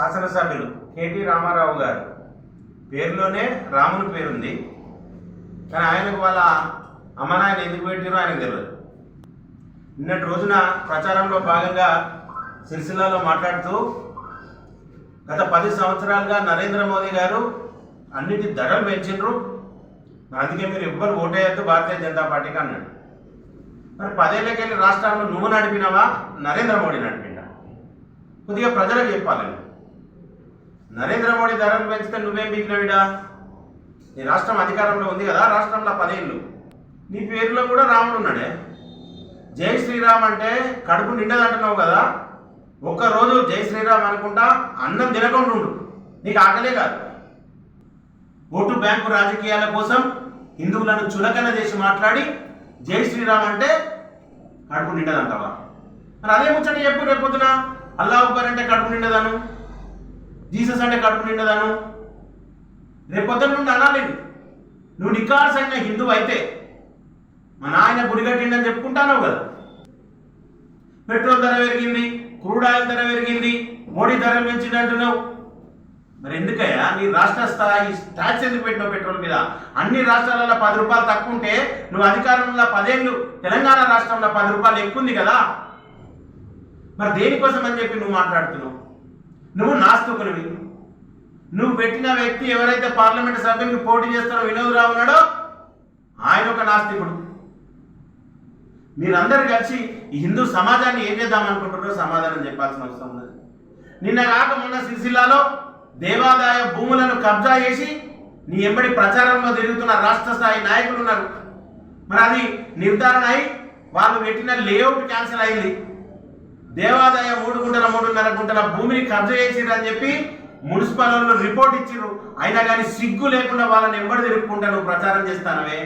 శాసనసభ్యులు కేటీ రామారావు గారు. పేరులోనే రాముని పేరుంది. కానీ ఆయనకు వాళ్ళ అమ్మనాయన ఎందుకు పెట్టారో ఆయనకు తెలియదు నిన్నటి రోజున ప్రచారంలో భాగంగా సిరిసిల్లాలో మాట్లాడుతూ గత పది సంవత్సరాలుగా నరేంద్ర మోదీ గారు అన్నిటి ధరలు పెంచిండ్రు అందుకే మీరు ఎవ్వరు ఓటేయద్దు భారతీయ జనతా పార్టీకి అన్నాడు. మరి పదేళ్ళకెళ్ళి రాష్ట్రాల్లో నువ్వు నడిపినావా? నరేంద్ర మోడీ నడిపిండా? కొద్దిగా ప్రజలకు చెప్పాలని నరేంద్ర మోడీ ధరలు పెంచితే నువ్వేం బీకినవిడా? నీ రాష్ట్రం అధికారంలో ఉంది కదా రాష్ట్రంలో పదేళ్ళు. నీ పేరులో కూడా రాముడు ఉన్నాడే. జై శ్రీరామ్ అంటే కడుపు నిండదంటున్నావు కదా. ఒక్కరోజు జై శ్రీరామ్ అనుకుంటా అన్నం తినకుండా ఉండు. నీకు ఆకలే కాదు. ఓటు బ్యాంకు రాజకీయాల కోసం హిందువులను చులకన చేసి మాట్లాడి జై శ్రీరామ్ అంటే కడుపు నిండదంటావా? మరి అదే ముచ్చట చెప్పు రేపొద్దున అల్లా అక్బర్ అంటే కడుపు నిండదాను. జీసస్ అంటే కడుపు నిండదాను రేపొద్దున నుండి అనాలి. నువ్వు నికాస్ అయిన హిందువు అయితే మా నాయన గుడి కట్టిండని చెప్పుకుంటాను కదా. పెట్రోల్ ధర పెరిగింది క్రూడ్ ఆయిల్ ధర పెరిగింది మోడీ ధరలు పెంచింది అంటున్నావు. మరి ఎందుకయ్యా? నీ రాష్ట్ర స్థాయి ట్యాక్స్ ఎందుకు పెట్టినావు పెట్రోల్ మీద? అన్ని రాష్ట్రాలలో పది రూపాయలు తక్కువ ఉంటే నువ్వు అధికారంలో పదేళ్ళు తెలంగాణ రాష్ట్రంలో పది రూపాయలు ఎక్కువ ఉంది కదా. మరి దేనికోసం అని చెప్పి నువ్వు మాట్లాడుతున్నావు? నువ్వు నాస్తికునివి. నువ్వు పెట్టిన వ్యక్తి ఎవరైతే పార్లమెంట్ సభ్యునికి పోటీ చేస్తారో వినోద్ రావు ఉన్నాడో ఆయన ఒక నాస్తికుడు. మీరందరూ కలిసి ఈ హిందూ సమాజాన్ని ఏం చేద్దాం అనుకుంటున్నారో సమాధానం చెప్పాల్సిన అవసరం ఉన్నది. నిన్న కాక మొన్న సిరిసిల్లాలో దేవాదాయ భూములను కబ్జా చేసి నీ ఎంబడి ప్రచారంలో తిరుగుతున్న రాష్ట్ర స్థాయి నాయకులు ఉన్నారు. మరి అది నిర్ధారణ అయి వాళ్ళు పెట్టిన లేఅవుట్ క్యాన్సిల్ అయింది. దేవాదాయ మూడు గుంటల మూడున్నర గుంటల భూమిని కబ్జా చేసిరని చెప్పి మున్సిపల్ వాళ్ళు రిపోర్ట్ ఇచ్చిర్రు అయినా కానీ సిగ్గు లేకుండా వాళ్ళని ఎంబడి తిరుపుకుంటా నువ్వు ప్రచారం చేస్తానవే.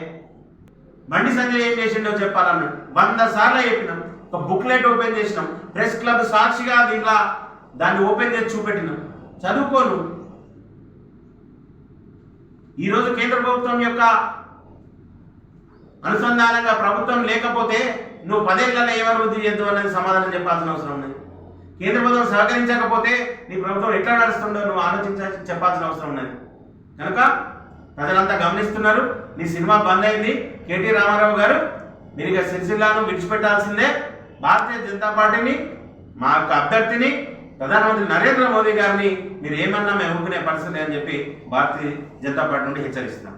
బండి సంజయ్ ఏం చేసిండో చెప్పాలన్నాడు. వంద సార్లు చెప్పినాం. ఒక బుక్లెట్ ఓపెన్ చేసినాం. ప్రెస్ క్లబ్ సాక్షిగా దీంట్లో దాన్ని ఓపెన్ చేసి చూపెట్టినాం. చదువుకోను. ఈరోజు కేంద్ర ప్రభుత్వం యొక్క అనుసంధానంగా ప్రభుత్వం లేకపోతే నువ్వు పదేళ్ళలో ఏం అభివృద్ధి చేద్దావు అనేది సమాధానం చెప్పాల్సిన అవసరం ఉన్నది కేంద్ర ప్రభుత్వం సహకరించకపోతే నీ ప్రభుత్వం ఎట్లా నడుస్తుందో నువ్వు ఆలోచించాల్సి చెప్పాల్సిన అవసరం ఉన్నది కనుక ప్రజలంతా గమనిస్తున్నారు నీ సినిమా బంద్ అయింది. కేటీ రామారావు గారు మీరు ఇక సిరిసిల్లాను విడిచిపెట్టాల్సిందే. భారతీయ జనతా పార్టీని మా యొక్క అభ్యర్థిని ప్రధానమంత్రి నరేంద్ర మోదీ గారిని మీరు ఏమన్నా మేము ఊరుకునే పరిస్థితి అని చెప్పి భారతీయ జనతా పార్టీ నుండి హెచ్చరిస్తున్నాం.